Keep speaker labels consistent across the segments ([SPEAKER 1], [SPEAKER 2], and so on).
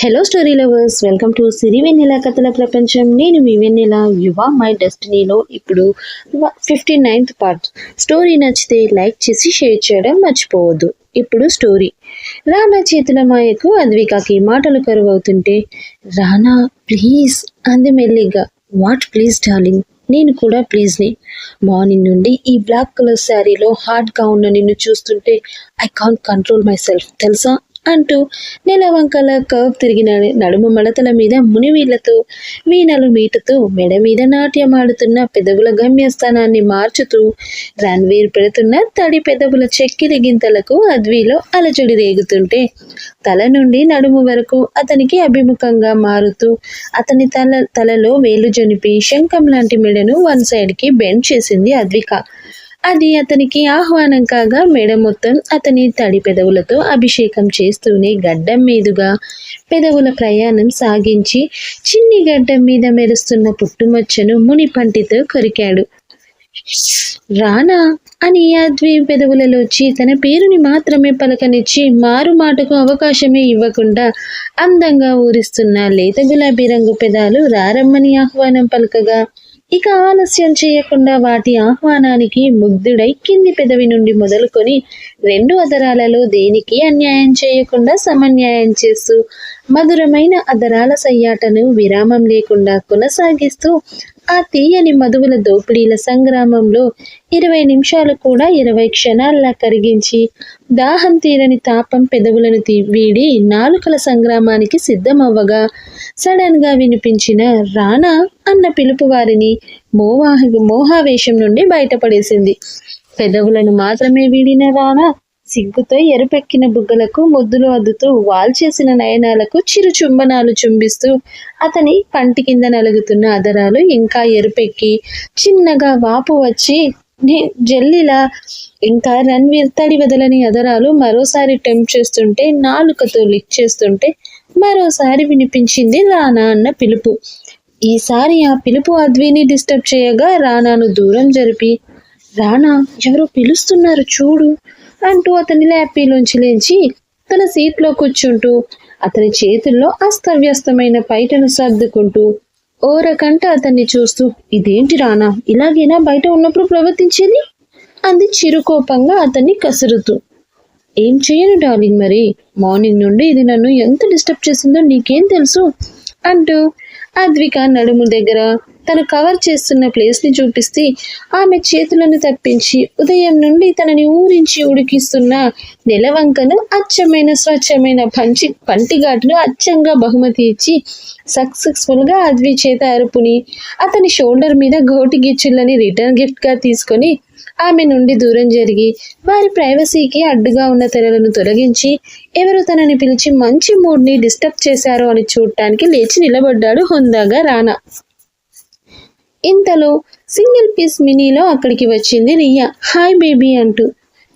[SPEAKER 1] Hello story lovers welcome to Siri Vennela కథల ప్రపంచం నేను మీ వెన్నెల యువ మై డెస్టినీలో ఇప్పుడు ఫిఫ్టీ నైన్త్ పార్ట్. స్టోరీ నచ్చితే లైక్ చేసి షేర్ చేయడం మర్చిపోవద్దు. ఇప్పుడు స్టోరీ రానా చేతుల మాయకు అద్వికాకి మాటలు కరువవుతుంటే రానా ప్లీజ్ అంది మెల్లిగా. వాట్ ప్లీజ్ డార్లింగ్ నేను కూడా ప్లీజ్ని మార్నింగ్ నుండి ఈ బ్లాక్ కలర్ శారీలో హార్డ్గా ఉన్న నిన్ను చూస్తుంటే I can't control myself తెలుసా? అంటూ నెలవంకల కవ్ తిరిగిన నడుము మడతల మీద మునివీళ్ళతో వీణలు మీటుతూ మెడ మీద నాట్యమాడుతున్న పెదవుల గమ్యస్థానాన్ని మార్చుతూ రణ్వీర్ పెడుతున్న తడి పెదవుల చెక్కిలి గింతలకు అద్విలో అలజడి రేగుతుంటే తల నుండి నడుము వరకు అతనికి అభిముఖంగా మారుతూ అతని తల తలలో వేలు జనిపి శంఖం లాంటి మెడను వన్ సైడ్కి బెండ్ చేసింది అద్విక. అది అతనికి ఆహ్వానం కాగా మెడ మొత్తం అతని తడి పెదవులతో అభిషేకం చేస్తూనే గడ్డం మీదుగా పెదవుల ప్రయాణం సాగించి చిన్ని గడ్డం మీద మెరుస్తున్న పుట్టుమచ్చను మునిపంటితో కొరికాడు. రానా! అని యాద్వి పెదవులలోచి తన పేరుని మాత్రమే పలకనిచ్చి మారు మాటకు అవకాశమే ఇవ్వకుండా అందంగా ఊరిస్తున్న లేత గులాబీ రంగు పెదాలు రారమ్మని ఆహ్వానం పలకగా ఇక ఆలస్యం చేయకుండా వాటి ఆహ్వానానికి ముగ్ధుడై కింది పెదవి నుండి మొదలుకొని రెండు అదరాలలో దేనికి అన్యాయం చేయకుండా సమన్యాయం చేస్తూ మధురమైన అదరాల సయ్యాటను విరామం లేకుండా కొనసాగిస్తూ ఆ తీయని మధువుల దోపిడీల సంగ్రామంలో ఇరవై నిమిషాలు కూడా ఇరవై క్షణాల్లా కరిగించి దాహం తీరని తాపం పెదవులను తీ వీడి నాలుకల సంగ్రామానికి సిద్ధమవ్వగా సడన్గా వినిపించిన రానా అన్న పిలుపు వారిని మోవాహ మోహావేశం నుండి బయటపడేసింది. పెదవులను మాత్రమే వీడిన రానా సిగ్గుతో ఎరుపెక్కిన బుగ్గలకు ముద్దులు అద్దుతూ వాల్చేసిన నయనాలకు చిరు చుంబనాలు చుంబిస్తూ అతని కంటి కింద నలుగుతున్న అదరాలు ఇంకా ఎరుపెక్కి చిన్నగా వాపు వచ్చి జల్లిలా. ఇంకా రణ్వీర్ తడి వదలని అదరాలు మరోసారి టెంప్ చేస్తుంటే నాలుకతో లిక్ చేస్తుంటే మరోసారి వినిపించింది రానా అన్న పిలుపు. ఈసారి ఆ పిలుపు అద్విని డిస్టర్బ్ చేయగా రానాను దూరం జరిపి రానా ఎవరో పిలుస్తున్నారు చూడు. అంటూ అతని ల్యాపీలోంచి లేచి తన సీట్లో కూర్చుంటూ అతని చేతుల్లో అస్తవ్యస్తమైన పైటను సర్దుకుంటూ ఓరకంట అతన్ని చూస్తూ ఇదేంటి రానా ఇలాగైనా బయట ఉన్నప్పుడు ప్రవర్తించేది? అంది చిరుకోపంగా అతన్ని కసురుతూ. ఏం చేయను డార్లింగ్ మరి మార్నింగ్ నుండి ఇది నన్ను ఎంత డిస్టర్బ్ చేసిందో నీకేం తెలుసు? అంటూ అద్విక నడుము దగ్గర తను కవర్ చేస్తున్న ప్లేస్ని చూపిస్తే ఆమె చేతులను తప్పించి ఉదయం నుండి తనని ఊరించి ఉడికిస్తున్న నెలవంకను అచ్చమైన స్వచ్ఛమైన పంచి పంటిఘాటును అచ్చంగా బహుమతి ఇచ్చి సక్సెస్ఫుల్గా అద్వి చేత అరుపుని అతని షోల్డర్ మీద గోటి గిచ్చులని రిటర్న్ గిఫ్ట్గా తీసుకొని ఆమె నుండి దూరం జరిగి వారి ప్రైవసీకి అడ్డుగా ఉన్న తెరలను తొలగించి ఎవరు తనని పిలిచి మంచి మూడ్ని డిస్టర్బ్ చేశారో అని చూడటానికి లేచి నిలబడ్డాడు హుందాగా రానా. ఇంతలో సింగిల్ పీస్ మినీలో అక్కడికి వచ్చింది రియా. హాయ్ బేబీ అంటూ.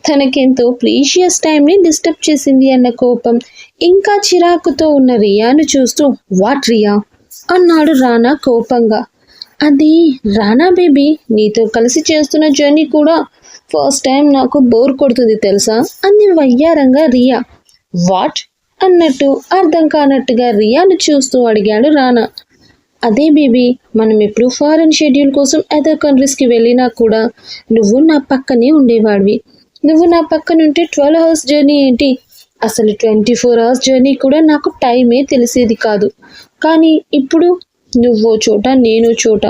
[SPEAKER 1] తనకెంతో ప్రీషియస్ టైంని డిస్టర్బ్ చేసింది అన్న కోపం ఇంకా చిరాకుతో ఉన్న రియాను చూస్తూ వాట్ రియా? అన్నాడు రానా కోపంగా. అది రానా బేబీ నీతో కలిసి చేస్తున్న జర్నీ కూడా ఫస్ట్ టైం నాకు బోర్ కొడుతుంది తెలుసా? అంది వయ్యారంగా రియా. వాట్? అన్నట్టు అర్థం కానట్టుగా రియాను చూస్తూ అడిగాడు రానా. అదే బేబీ మనం ఎప్పుడు ఫారెన్ షెడ్యూల్ కోసం అదర్ కంట్రీస్కి వెళ్ళినా కూడా నువ్వు నా పక్కనే ఉండేవాడివి. నువ్వు నా పక్కనుంటే ట్వెల్వ్ అవర్స్ జర్నీ ఏంటి? అసలు ట్వంటీ ఫోర్ అవర్స్ జర్నీ కూడా నాకు టైమే తెలిసేది కాదు. కానీ ఇప్పుడు నువ్వో చోట నేను చోట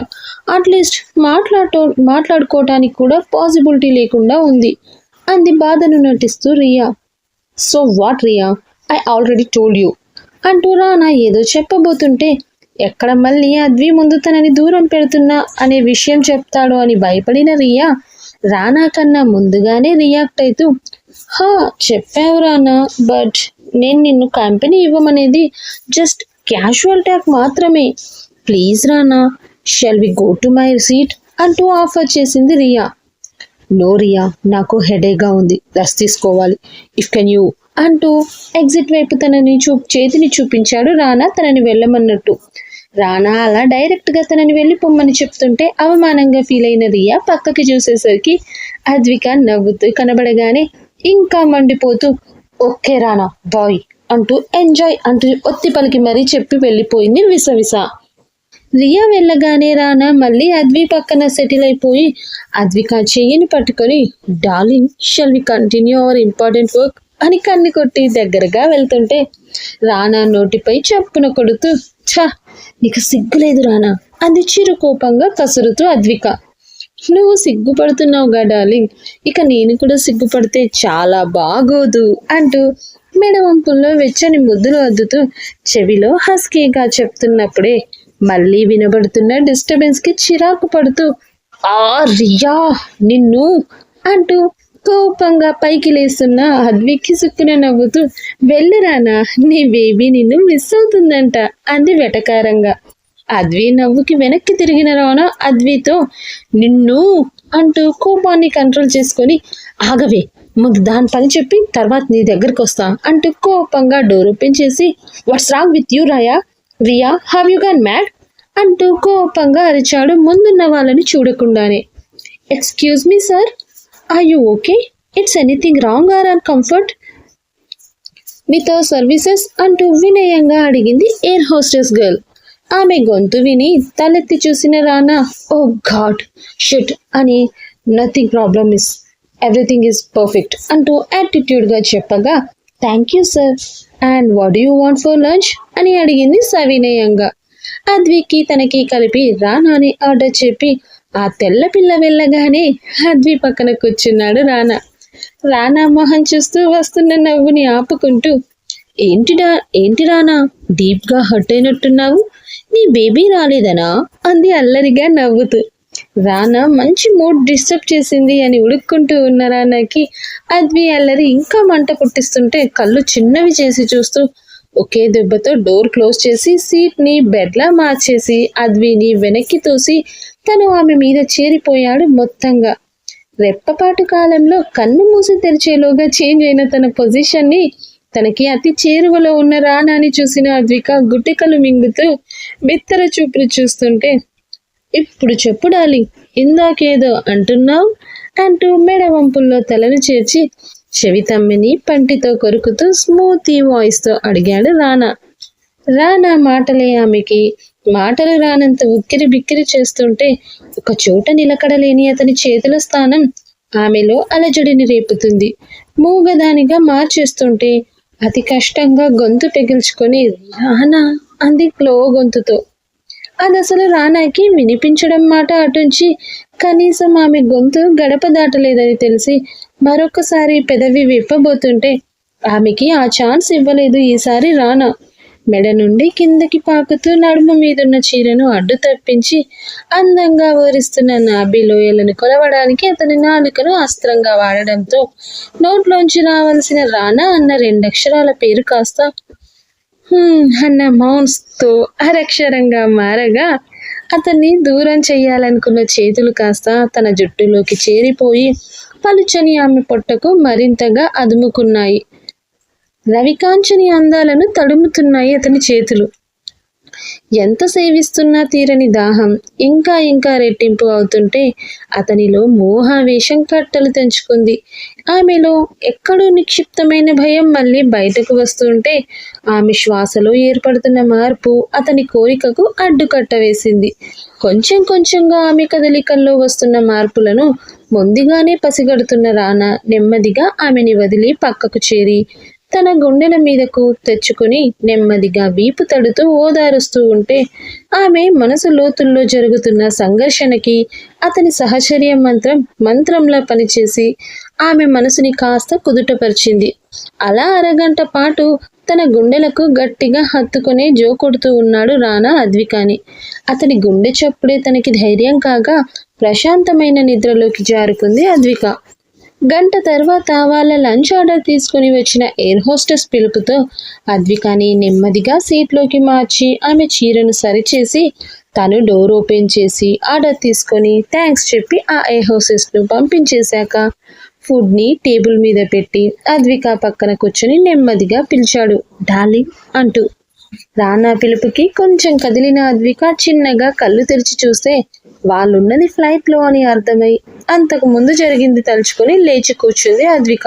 [SPEAKER 1] అట్లీస్ట్ మాట్లాడటో మాట్లాడుకోవటానికి కూడా పాసిబిలిటీ లేకుండా ఉంది. అంది బాధను నటిస్తూ Riya. So what Riya? I already told you అంటూ రానా ఏదో చెప్పబోతుంటే ఎక్కడ మళ్ళీ అద్వి ముందు తనని దూరం పెడుతున్నా అనే విషయం చెప్తాడు అని భయపడిన రియా రానా కన్నా ముందుగానే రియాక్ట్ అవుతూ హా చెప్పావు రానా బట్ నేను నిన్ను కంపెనీ ఇవ్వమనేది జస్ట్ క్యాషువల్ టాక్ మాత్రమే. Please Rana shall we go to my seat? అంటూ ఆఫర్ చేసింది రియా. నో రియా నాకు హెడేగా ఉంది. రెస్ట్ తీసుకోవాలి. ఇఫ్ కెన్ యూ అంటూ ఎగ్జిట్ వైపు తనని చూ చేతిని చూపించాడు రానా తనని వెళ్ళమన్నట్టు. రానా అలా డైరెక్ట్గా తనని వెళ్ళి పొమ్మని చెప్తుంటే అవమానంగా ఫీల్ అయిన రియా పక్కకి చూసేసరికి అద్విక నవ్వుతూ కనబడగానే ఇంకా మండిపోతూ ఓకే రానా బాయ్ అంటూ ఎంజాయ్ అంటూ ఒత్తి పలికి మరీ చెప్పి వెళ్ళిపోయింది విసవిస. రియా వెళ్ళగానే రానా మళ్ళీ అద్వి పక్కన సెటిల్ అయిపోయి అద్విక చెయ్యిని పట్టుకొని darling shall we continue our important work? అని కన్ను కొట్టి దగ్గరగా వెళ్తుంటే రానా నోటిపై చెప్పున కొడుతూ ఛా నీకు సిగ్గులేదు రానా? అంది చిరు కోపంగా కసురుతూ అద్విక. నువ్వు సిగ్గుపడుతున్నావుగా డార్లింగ్. ఇక నేను కూడా సిగ్గుపడితే చాలా బాగోదు అంటూ మెడవంపుల్లో వెచ్చని ముద్దులు అద్దుతూ చెవిలో హస్కీగా చెప్తున్నప్పుడే మళ్ళీ వినబడుతున్న డిస్టర్బెన్స్కి చిరాకు పడుతూ ఆ రియా నిన్ను అంటూ కోపంగా పైకి లేస్తున్న అద్వికి సుక్కున నవ్వుతూ వెళ్ళిరానా నీ బేబీ నిన్ను మిస్ అవుతుందంట అంది వెటకారంగా. అద్వి నవ్వుకి వెనక్కి తిరిగిన రానా అద్వితో నిన్ను అంటూ కోపాన్ని కంట్రోల్ చేసుకొని ఆగవే ముందు దాని పని చెప్పి తర్వాత నీ దగ్గరికి వస్తా అంటూ కోపంగా డోర్ ఓపెన్ చేసి what's wrong with you Rai Riya have you gone mad అంటూ కోపంగా అరిచాడు ముందున్న వాళ్ళని చూడకుండానే. Excuse me sir are you okay it's anything wrong are uncomfortable with our services అంటూ వినయంగా అడిగింది ఎయిర్ హోస్టెస్ గర్ల్ ఆమె గొంతు విని తలెత్తి చూసిన రానా ఓ ఘాట్ షిట్ అని nothing problem is everything is perfect అంటూ యాటిట్యూడ్గా చెప్పగా thank you sir and what you want for lunch అని అడిగింది సవినయంగా. అద్వికి తనకి కలిపి రానాని ఆర్డర్ చెప్పి ఆ తెల్ల పిల్ల వెళ్ళగానే అద్వి పక్కన కూర్చున్నాడు రానా. రానా మొహం చూస్తూ వస్తున్న నవ్వుని ఆపుకుంటూ ఏంటిడా ఏంటి రానా డీప్గా హర్ట్ అయినట్టున్నావు? నీ బేబీ రాలేదనా? అంది అల్లరిగా నవ్వుతూ. రానా మంచి మూడ్ డిస్టర్బ్ చేసింది అని ఉడుక్కుంటూ ఉన్న రానాకి అద్వి అల్లరి ఇంకా మంట పుట్టిస్తుంటే కళ్ళు చిన్నవి చేసి చూస్తూ ఒకే దెబ్బతో డోర్ క్లోజ్ చేసి సీట్ని బెడ్లా మార్చేసి అద్విని వెనక్కి తోసి తను ఆమె మీద చేరిపోయాడు మొత్తంగా. రెప్పపాటు కాలంలో కన్ను మూసి తెరిచేలోగా చేంజ్ అయిన తన పొజిషన్ని తనకి అతి చేరువలో ఉన్న రానాని చూసిన అద్విక గుట్టికలు మింగుతూ బిత్తర చూపులు చూస్తుంటే ఇప్పుడు చెప్పు ఇందాకేదో అంటున్నావు? అంటూ మెడ వంపుల్లో తలను చేర్చి చెవితమ్మిని పంటితో కొరుకుతూ స్మూతీ వాయిస్తో అడిగాడు రానా రానా మాటలే ఆమెకి మాటలు రానంత ఉక్కిరి బిక్కిరి చేస్తుంటే ఒక చోట నిలకడలేని అతని చేతుల స్థానం ఆమెలో అలజడిని రేపుతుంది. మూగదానిగా మార్చేస్తుంటే అతి కష్టంగా గొంతు పెగిల్చుకొని రానా అంది క్లో గొంతుతో అది అసలు రానాకి వినిపించడం మాట అటుంచి కనీసం ఆమె గొంతు గడప దాటలేదని తెలిసి మరొకసారి పెదవి విప్పబోతుంటే ఆమెకి ఆ ఛాన్స్ ఇవ్వలేదు ఈసారి రానా. మెడ నుండి కిందకి పాకుతూ నడుము మీదున్న చీరను అడ్డు తప్పించి అందంగా ఊరిస్తున్న నాభిలోయలను కొలవడానికి అతని నాలుకను అస్త్రంగా వాడడంతో నోట్లోంచి రావాల్సిన రానా అన్న రెండక్షరాల పేరు కాస్త అన్న మౌన్స్తో అరక్షరంగా మారగా అతన్ని దూరం చేయాలనుకున్న చేతులు కాస్త తన జుట్టులోకి చేరిపోయి పలుచని ఆమె పొట్టకు మరింతగా అదుముకున్నాయి. రవికాంచని అందాలను తడుముతున్నాయి అతని చేతులు. ఎంత సేవిస్తున్నా తీరని దాహం ఇంకా ఇంకా రెట్టింపు అవుతుంటే అతనిలో మోహావేశం కట్టలు తెంచుకుంది. ఆమెలో ఎక్కడో నిక్షిప్తమైన భయం మళ్ళీ బయటకు వస్తుంటే ఆమె శ్వాసలో ఏర్పడుతున్న మార్పు అతని కోరికకు అడ్డుకట్ట వేసింది. కొంచెం కొంచెంగా ఆమె కదలికల్లో వస్తున్న మార్పులను ముందుగానే పసిగడుతున్న రానా నెమ్మదిగా ఆమెని వదిలి పక్కకు చేరి తన గుండెల మీదకు తెచ్చుకుని నెమ్మదిగా వీపు తడుతూ ఓదారుస్తూ ఉంటే ఆమె మనసు లోతుల్లో జరుగుతున్న సంఘర్షణకి అతని సహచర్య మంత్రం మంత్రంలా పనిచేసి ఆమె మనసుని కాస్త కుదుటపరిచింది. అలా అరగంట పాటు తన గుండెలకు గట్టిగా హత్తుకునే జో కొడుతూ ఉన్నాడు రానా అద్వికాని. అతని గుండె చప్పుడే తనకి ధైర్యం కాగా ప్రశాంతమైన నిద్రలోకి జారుకుంది అద్విక. గంట తర్వాత వాళ్ళ లంచ్ ఆర్డర్ తీసుకుని వచ్చిన ఎయిర్ హోస్టెస్ పిలుపుతో అద్వికాని నెమ్మదిగా సీట్లోకి మార్చి ఆమె చీరను సరిచేసి తను డోర్ ఓపెన్ చేసి ఆర్డర్ తీసుకొని థ్యాంక్స్ చెప్పి ఆ ఎయిర్ హోస్టెస్ను పంపించేశాక ఫుడ్ని టేబుల్ మీద పెట్టి అద్విక పక్కన కూర్చొని నెమ్మదిగా పిలిచాడు. డార్లింగ్ అంటూ. రానా పిలుపుకి కొంచెం కదిలిన అద్విక చిన్నగా కళ్ళు తెరిచి చూస్తే వాళ్ళున్నది ఫ్లైట్లో అని అర్థమై అంతకు ముందు జరిగింది తలుచుకొని లేచి కూర్చుంది అద్విక.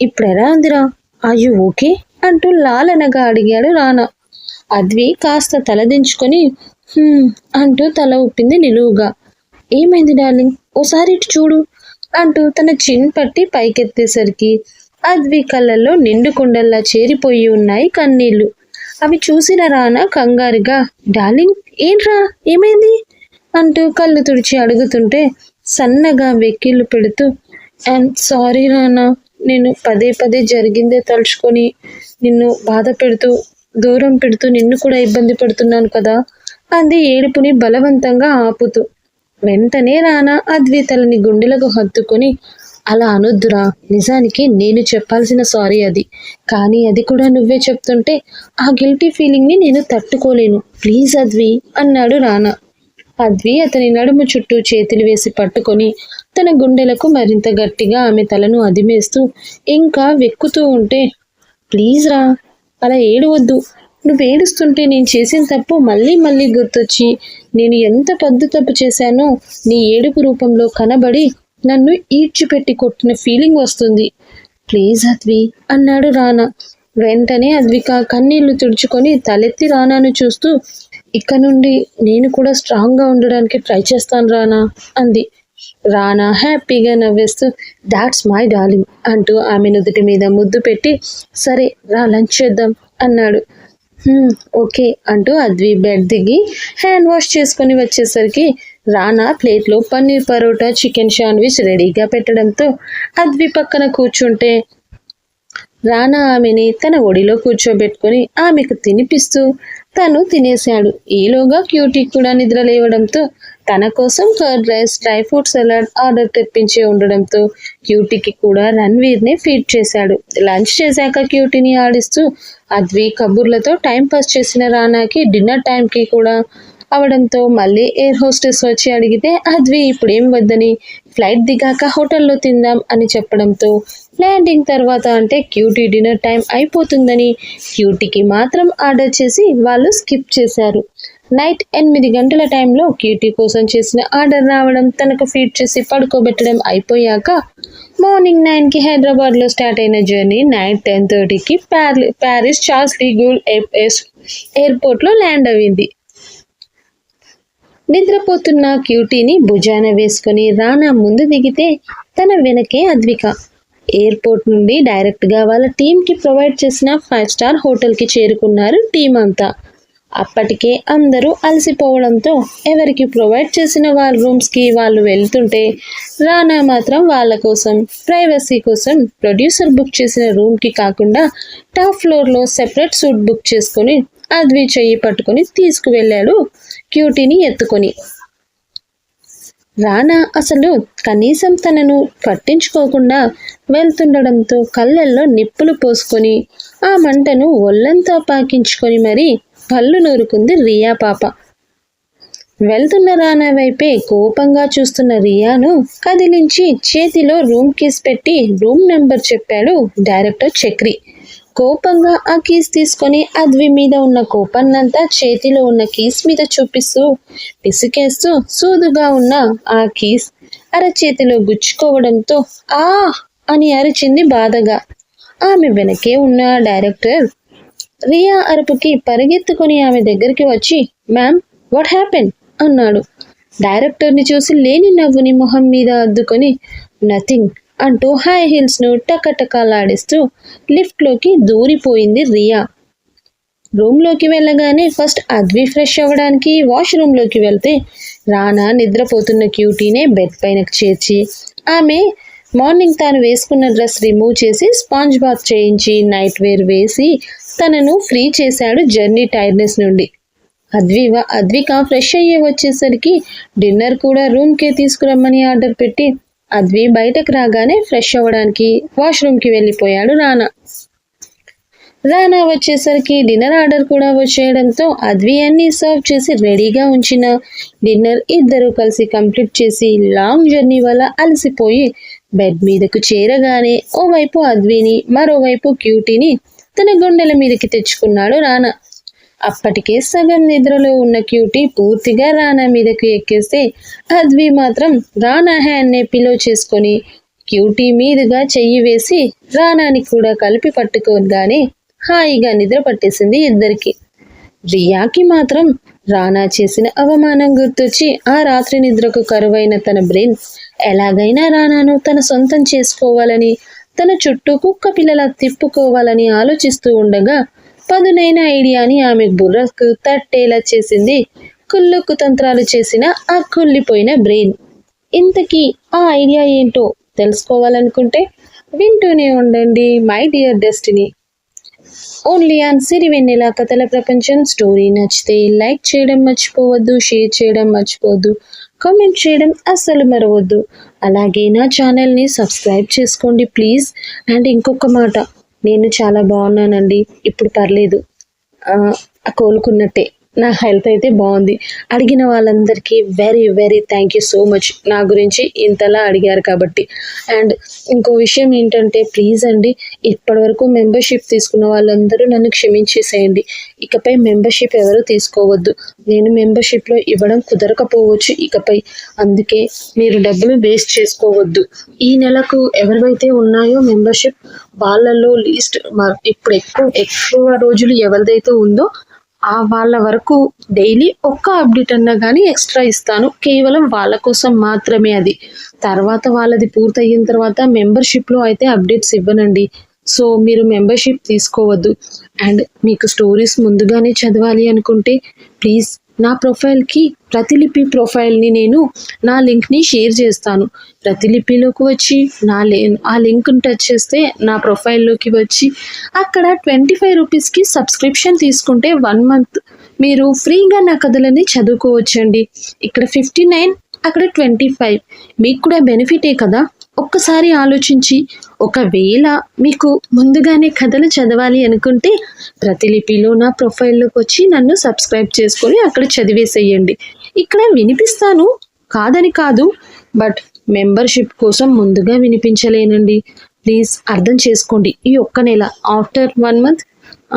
[SPEAKER 1] ఇప్పుడెలా అందిరా? అయ్యు ఓకే అంటూ లాలనగా అడిగాడు రానా అద్వి కాస్త తలదించుకొని అంటూ తల ఊపింది నిలువుగా. ఏమైంది డార్లింగ్? ఓసారి ఇటు చూడు అంటూ తన చిన్ పట్టి పైకెత్తేసరికి అద్వి కళ్ళల్లో నిండు కుండల్లా చేరిపోయి ఉన్నాయి కన్నీళ్ళు. అవి చూసిన రానా కంగారుగా డార్లింగ్ ఏంట్రా? ఏమైంది? అంటూ కళ్ళు తుడిచి అడుగుతుంటే సన్నగా వెక్కిళ్ళు పెడుతూ అండ్ సారీ రానా నేను పదే పదే జరిగిందే తలుచుకొని నిన్ను బాధ పెడుతూ దూరం పెడుతూ నిన్ను కూడా ఇబ్బంది పెడుతున్నాను కదా అంది ఏడుపుని బలవంతంగా ఆపుతూ. వెంటనే రానా అద్వితలని గుండెలకు హత్తుకొని అలా అనొద్దురా నిజానికి నేను చెప్పాల్సిన సారీ అది. కానీ అది కూడా నువ్వే చెప్తుంటే ఆ గిల్టీ ఫీలింగ్ని నేను తట్టుకోలేను. ప్లీజ్ అద్వి అన్నాడు రానా. అద్వి అతని నడుము చుట్టూ చేతులు వేసి పట్టుకొని తన గుండెలకు మరింత గట్టిగా ఆమె తలను అదిమేస్తూ ఇంకా వెక్కుతూ ఉంటే ప్లీజ్ రా అలా ఏడవద్దు. నువ్వు ఏడుస్తుంటే నేను చేసిన తప్పు మళ్ళీ మళ్ళీ గుర్తొచ్చి నేను ఎంత పెద్ద తప్పు చేశానో నీ ఏడుపు రూపంలో కనబడి నన్ను ఈడ్చిపెట్టి కొట్టిన ఫీలింగ్ వస్తుంది. ప్లీజ్ అద్వి అన్నాడు రానా. వెంటనే అద్విక కన్నీళ్ళు తుడుచుకొని తలెత్తి రానాను చూస్తూ ఇక నుండి నేను కూడా స్ట్రాంగ్గా ఉండడానికి ట్రై చేస్తాను రానా అంది. రానా హ్యాపీగా నవ్వేస్తూ దాట్స్ మై డార్లింగ్ అంటూ ఆమె నుదుటి మీద ముద్దు పెట్టి సరే రా లంచ్ చేద్దాం అన్నాడు. ఓకే అంటూ అద్వి బెడ్ దిగి హ్యాండ్ వాష్ చేసుకొని వచ్చేసరికి రానా ప్లేట్లో పన్నీర్ పరోటా చికెన్ శాండ్విచ్ రెడీగా పెట్టడంతో అద్వి పక్కన కూర్చుంటే రానా ఆమెని తన ఒడిలో కూర్చోబెట్టుకొని ఆమెకు తినిపిస్తూ తను తినేశాడు. ఈలోగా క్యూటీ కూడా నిద్ర లేవడంతో తన కోసం curd rice dry fruit salad order తెప్పించి ఉండడంతో క్యూటీకి కూడా రణ్వీర్ని ఫీడ్ చేశాడు. లంచ్ చేశాక క్యూటీని ఆడిస్తూ అద్వి కబుర్లతో టైం పాస్ చేసిన రానాకి డిన్నర్ టైంకి కూడా అవడంతో మళ్ళీ ఎయిర్ హోస్టెస్ వచ్చి అడిగితే అద్వి ఇప్పుడేం వద్దని ఫ్లైట్ దిగాక హోటల్లో తిందాం అని చెప్పడంతో ల్యాండింగ్ తర్వాత అంటే క్యూటీ డిన్నర్ టైం అయిపోతుందని క్యూటీకి మాత్రం ఆర్డర్ చేసి వాళ్ళు స్కిప్ చేశారు. నైట్ ఎనిమిది గంటల టైంలో క్యూటీ కోసం చేసిన ఆర్డర్ రావడం తనకు ఫీడ్ చేసి పడుకోబెట్టడం అయిపోయాక మార్నింగ్ నైన్కి హైదరాబాద్లో స్టార్ట్ అయిన జర్నీ నైట్ టెన్ థర్టీకి ప్యారి ప్యారిస్ చార్ల్స్ లీగూల్ ఎయిర్పోర్ట్లో ల్యాండ్ అయింది. నిద్రపోతున్న క్యూటీని భుజాన వేసుకొని రానా ముందు దిగితే తన వెనకే అద్విక. ఎయిర్పోర్ట్ నుండి డైరెక్ట్గా వాళ్ళ టీంకి ప్రొవైడ్ చేసిన ఫైవ్ స్టార్ హోటల్కి చేరుకున్నారు టీం అంతా. అప్పటికే అందరూ అలసిపోవడంతో ఎవరికి ప్రొవైడ్ చేసిన వాళ్ళ రూమ్స్కి వాళ్ళు వెళ్తుంటే రానా మాత్రం వాళ్ళ కోసం ప్రైవసీ కోసం ప్రొడ్యూసర్ బుక్ చేసిన రూమ్కి కాకుండా టాప్ ఫ్లోర్లో సెపరేట్ సూట్ బుక్ చేసుకొని అద్వి చెయ్యి పట్టుకొని తీసుకువెళ్ళాడు క్యూటీని ఎత్తుకొని. రానా అసలు కనీసం తనను పట్టించుకోకుండా వెళ్తుండడంతో కళ్ళల్లో నిప్పులు పోసుకొని ఆ మంటను ఒళ్ళంతా పాకించుకొని మరీ పళ్ళు నూరుకుంది రియా పాప. వెళ్తున్న రానా వైపే కోపంగా చూస్తున్న రియాను కదిలించి చేతిలో రూమ్ కీస్ పెట్టి రూమ్ నెంబర్ చెప్పాడు డైరెక్టర్ చక్రి. కోపంగా ఆ కీస్ తీసుకొని అద్వి మీద ఉన్న కోపాన్నంతా చేతిలో ఉన్న కీస్ మీద చూపిస్తూ పిసికేస్తూ సూదుగా ఉన్న ఆ కీస్ అరచేతిలో గుచ్చుకోవడంతో ఆ అని అరిచింది బాధగా. ఆమె వెనకే ఉన్న డైరెక్టర్ రియా అరుపుకి పరిగెత్తుకొని ఆమె దగ్గరికి వచ్చి మ్యామ్ వాట్ హ్యాపెన్ అన్నాడు. డైరెక్టర్ని చూసి లేని నవ్వుని మొహం మీద అద్దుకొని నథింగ్. అంటూ హై హీల్స్ను టకటకలాడిస్తూ లిఫ్ట్లోకి దూరిపోయింది రియా. రూమ్లోకి వెళ్ళగానే ఫస్ట్ అద్వి ఫ్రెష్ అవ్వడానికి వాష్రూమ్లోకి వెళ్తే రానా నిద్రపోతున్న క్యూటీనే బెడ్ పైనకు చేర్చి ఆమె మార్నింగ్ తాను వేసుకున్న డ్రెస్ రిమూవ్ చేసి స్పాంజ్ బాత్ చేయించి నైట్ వేర్ వేసి తనను ఫ్రీ చేశాడు జర్నీ టైర్నెస్ నుండి. అద్వివ అద్విక ఫ్రెష్ అయ్యే వచ్చేసరికి డిన్నర్ కూడా రూమ్కే తీసుకురమ్మని ఆర్డర్ పెట్టి అద్వి బయటకు రాగానే ఫ్రెష్ అవ్వడానికి వాష్రూమ్కి వెళ్ళిపోయాడు రానా. రానా వచ్చేసరికి డిన్నర్ ఆర్డర్ కూడా వచ్చేయడంతో అద్వి అన్ని సర్వ్ చేసి రెడీగా ఉంచిన. డిన్నర్ ఇద్దరు కలిసి కంప్లీట్ చేసి లాంగ్ జర్నీ వల్ల అలసిపోయి బెడ్ మీదకు చేరగానే ఓవైపు అద్విని మరోవైపు క్యూటీని తన గుండెల మీదకి తెచ్చుకున్నాడు రానా. అప్పటికే సగం నిద్రలో ఉన్న క్యూటీ పూర్తిగా రానా మీదకు ఎక్కేస్తే అద్వి మాత్రం రానా హ్యాండ్నే పిలో చేసుకొని క్యూటీ మీదుగా చెయ్యి వేసి రానాని కూడా కలిపి పట్టుకోగానే హాయిగా నిద్ర పట్టేసింది ఇద్దరికి. రియాకి మాత్రం రానా చేసిన అవమానం గుర్తొచ్చి ఆ రాత్రి నిద్రకు కరువైన తన బ్రెయిన్ ఎలాగైనా రానాను తన సొంతం చేసుకోవాలని తన చుట్టూ కుక్క పిల్లల తిప్పుకోవాలని ఆలోచిస్తూ ఉండగా పదునైన ఐడియాని ఆమె బుర్రకు తట్టేలా చేసింది. కుళ్ళుకు తంత్రాలు చేసిన ఆ కుళ్ళిపోయిన బ్రెయిన్. ఇంతకీ ఆ ఐడియా ఏంటో తెలుసుకోవాలనుకుంటే వింటూనే ఉండండి my dear destiny. Only on Siri Vennela కథల ప్రపంచం. స్టోరీ నచ్చితే లైక్ చేయడం మర్చిపోవద్దు షేర్ చేయడం మర్చిపోవద్దు కామెంట్ చేయడం అస్సలు మరవద్దు. అలాగే నా ఛానల్ని సబ్స్క్రైబ్ చేసుకోండి ప్లీజ్. అండ్ ఇంకొక మాట. నేను చాలా బాగున్నానండి. ఇప్పుడు పర్లేదు. కోలుకున్నట్టే. నా హెల్త్ అయితే బాగుంది. అడిగిన వాళ్ళందరికీ very very thank you so much నా గురించి ఇంతలా అడిగారు కాబట్టి. అండ్ ఇంకో విషయం ఏంటంటే ప్లీజ్ అండి ఇప్పటివరకు మెంబర్షిప్ తీసుకున్న వాళ్ళందరూ నన్ను క్షమించేసేయండి. ఇకపై మెంబర్షిప్ ఎవరు తీసుకోవద్దు. నేను మెంబర్షిప్లో ఇవ్వడం కుదరకపోవచ్చు ఇకపై. అందుకే మీరు డబ్బులు వేస్ట్ చేసుకోవద్దు. ఈ నెలకు ఎవరివైతే ఉన్నాయో మెంబర్షిప్ వాళ్ళల్లో లీస్ట్ ఇప్పుడు ఎక్కువ ఎక్కువ రోజులు ఎవరిదైతే ఉందో ఆ వాళ్ళ వరకు డైలీ ఒక్క అప్డేట్ అన్నా కానీ ఎక్స్ట్రా ఇస్తాను. కేవలం వాళ్ళ కోసం మాత్రమే అది. తర్వాత వాళ్ళది పూర్తయిన తర్వాత మెంబర్షిప్లో అయితే అప్డేట్స్ ఇవ్వనండి. సో మీరు మెంబర్షిప్ తీసుకోవద్దు. అండ్ మీకు స్టోరీస్ ముందుగానే చదవాలి అనుకుంటే ప్లీజ్ నా ప్రొఫైల్కి ప్రతిలిపి ప్రొఫైల్ని నేను నా లింక్ని షేర్ చేస్తాను. ప్రతిలిపిలోకి వచ్చి నా లే ఆ లింక్ని టచ్ చేస్తే నా ప్రొఫైల్లోకి వచ్చి అక్కడ ట్వంటీ ఫైవ్ రూపీస్కి సబ్స్క్రిప్షన్ తీసుకుంటే వన్ మంత్ మీరు ఫ్రీగా నా కథలని చదువుకోవచ్చండి. ఇక్కడ ఫిఫ్టీ నైన్ అక్కడ ట్వంటీ ఫైవ్. మీకు కూడా బెనిఫిటే కదా? ఒక్కసారి ఆలోచించి ఒకవేళ మీకు ముందుగానే కథలు చదవాలి అనుకుంటే ప్రతిలిపిలో నా ప్రొఫైల్లోకి వచ్చి నన్ను సబ్స్క్రైబ్ చేసుకొని అక్కడ చదివేసేయండి. ఇక్కడ వినిపిస్తాను. కాదని కాదు బట్ మెంబర్షిప్ కోసం ముందుగా వినిపించలేనండి. ప్లీజ్ అర్థం చేసుకోండి. ఈ ఒక్క నెల ఆఫ్టర్ వన్ మంత్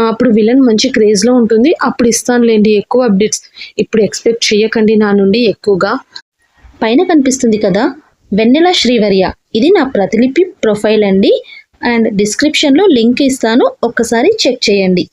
[SPEAKER 1] అప్పుడు విలన్ మంచి క్రేజ్లో ఉంటుంది. అప్పుడు ఇస్తానులేండి ఎక్కువ అప్డేట్స్. ఇప్పుడు ఎక్స్పెక్ట్ చేయకండి నా నుండి ఎక్కువగా. పైన కనిపిస్తుంది కదా వెన్నెల శ్రీవర్య. ఇది నా ప్రతిలిపి ప్రొఫైల్ అండి. అండ్ డిస్క్రిప్షన్లో లింక్ ఇస్తాను. ఒక్కసారి చెక్ చేయండి.